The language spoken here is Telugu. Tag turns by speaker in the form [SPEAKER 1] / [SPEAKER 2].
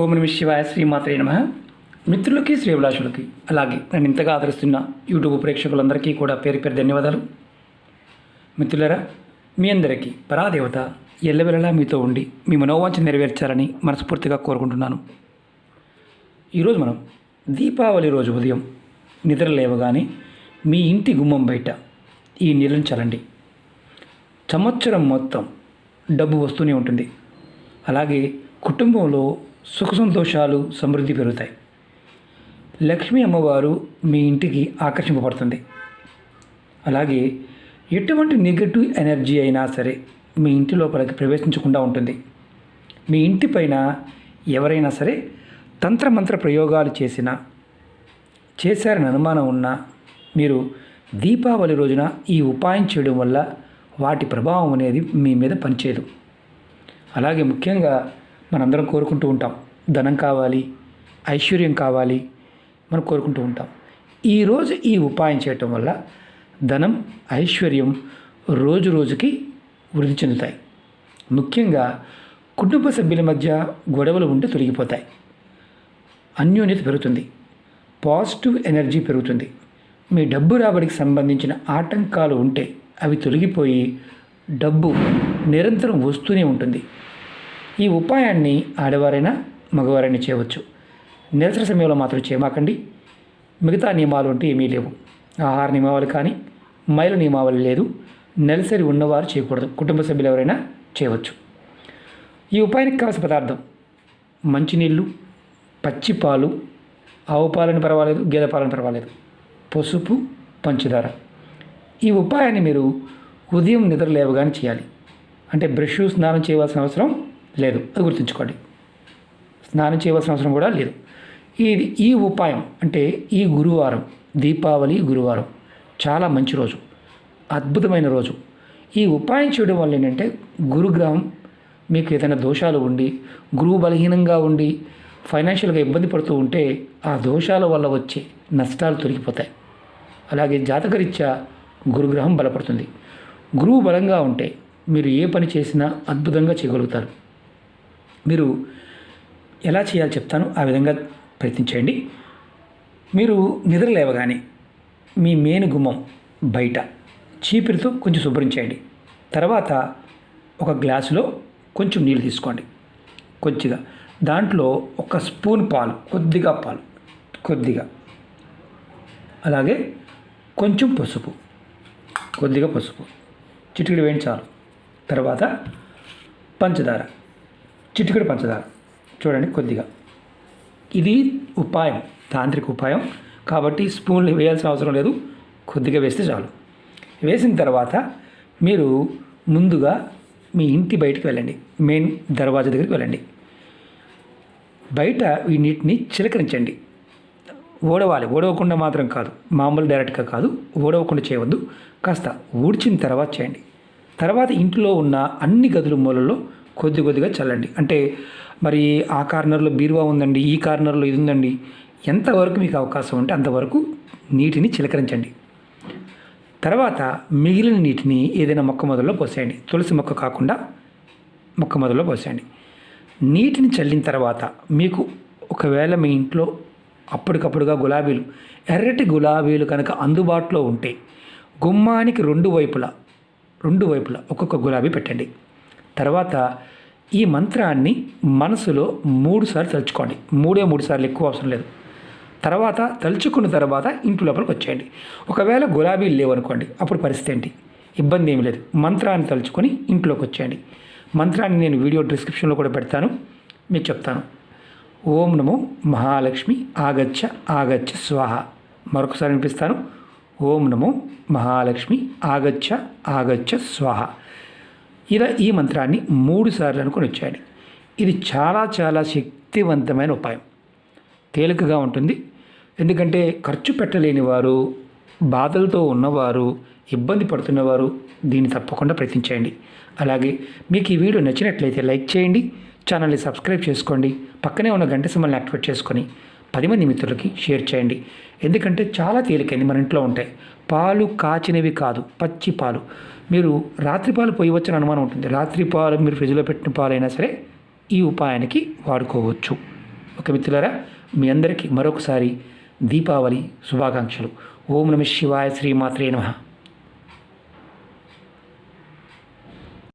[SPEAKER 1] ఓం నమ శివాయ శ్రీమాత్రే నమ. మిత్రులకి శ్రీభిలాషులకి అలాగే నన్ను ఇంతగా ఆదరిస్తున్న యూట్యూబ్ ప్రేక్షకులందరికీ కూడా పేరు పేరు ధన్యవాదాలు. మిత్రులరా మీ అందరికీ పరాదేవత ఎల్లవెల్లలా మీతో ఉండి మీ మనోవాంఛ నెరవేర్చాలని మనస్ఫూర్తిగా కోరుకుంటున్నాను. ఈరోజు మనం దీపావళి రోజు ఉదయం నిద్ర లేవగానే మీ ఇంటి గుమ్మం బయట ఈ నీళ్ళని చల్లండి. సంవత్సరం మొత్తం డబ్బు వస్తూనే ఉంటుంది. అలాగే కుటుంబంలో సుఖ సంతోషాలు సమృద్ధి పెరుగుతాయి. లక్ష్మీ అమ్మవారు మీ ఇంటికి ఆకర్షింపబడుతుంది. అలాగే ఎటువంటి నెగటివ్ ఎనర్జీ అయినా సరే మీ ఇంటి లోపలికి ప్రవేశించకుండా ఉంటుంది. మీ ఇంటి పైన ఎవరైనా సరే తంత్రమంత్ర ప్రయోగాలు చేసినా చేశారని అనుమానం ఉన్నా మీరు దీపావళి రోజున ఈ ఉపాయం చేయడం వల్ల వాటి ప్రభావం అనేది మీ మీద పనిచేయదు. అలాగే ముఖ్యంగా మనందరం కోరుకుంటూ ఉంటాం. ధనం కావాలి ఐశ్వర్యం కావాలి మనం కోరుకుంటూ ఉంటాం. ఈరోజు ఈ ఉపాయం చేయటం వల్ల ధనం ఐశ్వర్యం రోజు రోజుకి వృద్ధి చెందుతాయి. ముఖ్యంగా కుటుంబ సభ్యుల మధ్య గొడవలు ఉంటే తొలగిపోతాయి. అన్యోన్యత పెరుగుతుంది. పాజిటివ్ ఎనర్జీ పెరుగుతుంది. మీ డబ్బు రాబడికి సంబంధించిన ఆటంకాలు ఉంటే అవి తొలగిపోయి డబ్బు నిరంతరం వస్తూనే ఉంటుంది. ఈ ఉపాయాన్ని ఆడవారైనా మగవారైనా చేయవచ్చు. నిరసన సమయంలో మాత్రం చేయమాకండి. మిగతా నియమాలు అంటే ఏమీ లేవు. ఆహార నియమావళి కానీ మైల నియమావళి లేదు. నెలసరి ఉన్నవారు చేయకూడదు. కుటుంబ సభ్యులు ఎవరైనా చేయవచ్చు. ఈ ఉపాయానికి కావాల్సిన పదార్థం మంచినీళ్ళు పచ్చి పాలు ఆవు పాలని పర్వాలేదు గేదె పాలని పర్వాలేదు. పసుపు పంచదార. ఈ ఉపాయాన్ని మీరు ఉదయం నిద్ర లేవగానే చేయాలి. అంటే బ్రష్ స్నానం చేయవలసిన అవసరం లేదు. అది గుర్తుంచుకోండి. స్నానం చేయవలసిన అవసరం కూడా లేదు. ఇది ఈ ఉపాయం అంటే ఈ గురువారం దీపావళి గురువారం చాలా మంచి రోజు అద్భుతమైన రోజు. ఈ ఉపాయం చేయడం వల్ల ఏంటంటే గురుగ్రహం మీకు ఏదైనా దోషాలు ఉండి గురువు బలహీనంగా ఉండి ఫైనాన్షియల్గా ఇబ్బంది పడుతూ ఉంటే ఆ దోషాల వల్ల వచ్చే నష్టాలు తొలగిపోతాయి. అలాగే జాతకరీత్యా గురుగ్రహం బలపడుతుంది. గురువు బలంగా ఉంటే మీరు ఏ పని చేసినా అద్భుతంగా చేయగలుగుతారు. మీరు ఎలా చేయాలో చెప్తాను. ఆ విధంగా ప్రయత్నించండి మీరు నిద్ర లేవగానే మీ మేను గుమ్మం బయట చీపిరితో కొంచెం శుభ్రం చేయండి. తర్వాత ఒక గ్లాసులో కొంచెం నీళ్ళు తీసుకోండి. కొద్దిగా దాంట్లో ఒక స్పూన్ పాలు కొద్దిగా పాలు కొద్దిగా. అలాగే కొంచెం పసుపు కొద్దిగా పసుపు. చిటికెడు వేయండి చాలు. తర్వాత పంచదార. చిటికెడు పంచదార. చూడండి కొద్దిగా. ఇది ఉపాయం తాంత్రిక ఉపాయం. కాబట్టి స్పూన్లు వేయాల్సిన అవసరం లేదు. కొద్దిగా వేస్తే చాలు. వేసిన తర్వాత మీరు ముందుగా మీ ఇంటి బయటికి వెళ్ళండి. మెయిన్ దర్వాజా దగ్గరికి వెళ్ళండి. బయట ఈ నీటిని చిలకరించండి. ఓడవాలి. ఓడవకుండా మాత్రం కాదు. మామూలు డైరెక్ట్గా కాదు. ఓడవకుండా చేయవద్దు. కాస్త ఊడ్చిన తర్వాత చేయండి. తర్వాత ఇంట్లో ఉన్న అన్ని గదుల మూలల్లో కొద్ది కొద్దిగా చల్లండి. అంటే మరి ఆ కార్నర్లో బీరువా ఉందండి ఈ కార్నర్లో ఇది ఉందండి ఎంతవరకు మీకు అవకాశం ఉంటే అంతవరకు నీటిని చిలకరించండి. తర్వాత మిగిలిన నీటిని ఏదైనా మొక్క మొదల్లో పోసేయండి. తులసి మొక్క కాకుండా మొక్క మొదల్లో పోసేయండి. నీటిని చల్లిన తర్వాత మీకు ఒకవేళ మీ ఇంట్లో అప్పటికప్పుడుగా గులాబీలు ఎర్రటి గులాబీలు కనుక అందుబాటులో ఉంటే గుమ్మానికి రెండు వైపులా రెండు వైపులా ఒక్కొక్క గులాబీ పెట్టండి. తర్వాత ఈ మంత్రాన్ని మనసులో మూడుసార్లు తలుచుకోండి. మూడే మూడు సార్లు ఎక్కువ అవసరం లేదు. తర్వాత తలుచుకున్న తర్వాత ఇంటి లోపలికి వచ్చేయండి. ఒకవేళ గులాబీలు లేవనుకోండి అప్పుడు పరిస్థితి ఏంటి? ఇబ్బంది ఏమి లేదు. మంత్రాన్ని తలుచుకొని ఇంట్లోకి వచ్చేయండి. మంత్రాన్ని నేను వీడియో డిస్క్రిప్షన్లో కూడా పెడతాను. మీకు చెప్తాను. ఓం నమో మహాలక్ష్మి ఆగచ్చ ఆగచ్చ స్వాహ. మరొకసారి వినిపిస్తాను. ఓం నమో మహాలక్ష్మి ఆగచ్చ ఆగచ్చ స్వాహ. ఇలా ఈ మంత్రాన్ని మూడు సార్లు అనుకుని వచ్చాడు. ఇది చాలా చాలా శక్తివంతమైన ఉపాయం. తేలికగా ఉంటుంది. ఎందుకంటే ఖర్చు పెట్టలేని వారు బాధలతో ఉన్నవారు ఇబ్బంది పడుతున్నవారు దీన్ని తప్పకుండా ప్రయత్నించండి. అలాగే మీకు ఈ వీడియో నచ్చినట్లయితే లైక్ చేయండి ఛానల్ని సబ్స్క్రైబ్ చేసుకోండి పక్కనే ఉన్న గంట సింబల్ని యాక్టివేట్ చేసుకొని పది మంది మిత్రులకి షేర్ చేయండి. ఎందుకంటే చాలా తేలికైంది మన ఇంట్లో ఉంటాయి పాలు కాచినవి కాదు పచ్చి పాలు. మీరు రాత్రి పాలు పోయవచ్చని అనుమానం ఉంటుంది. రాత్రి పాలు మీరు ఫ్రిడ్జ్లో పెట్టిన పాలైనా సరే ఈ ఉపాయానికి వాడుకోవచ్చు. ఒక మిత్రులారా మీ అందరికీ మరొకసారి దీపావళి శుభాకాంక్షలు. ఓం నమ శివాయ శ్రీమాత్రే నమః.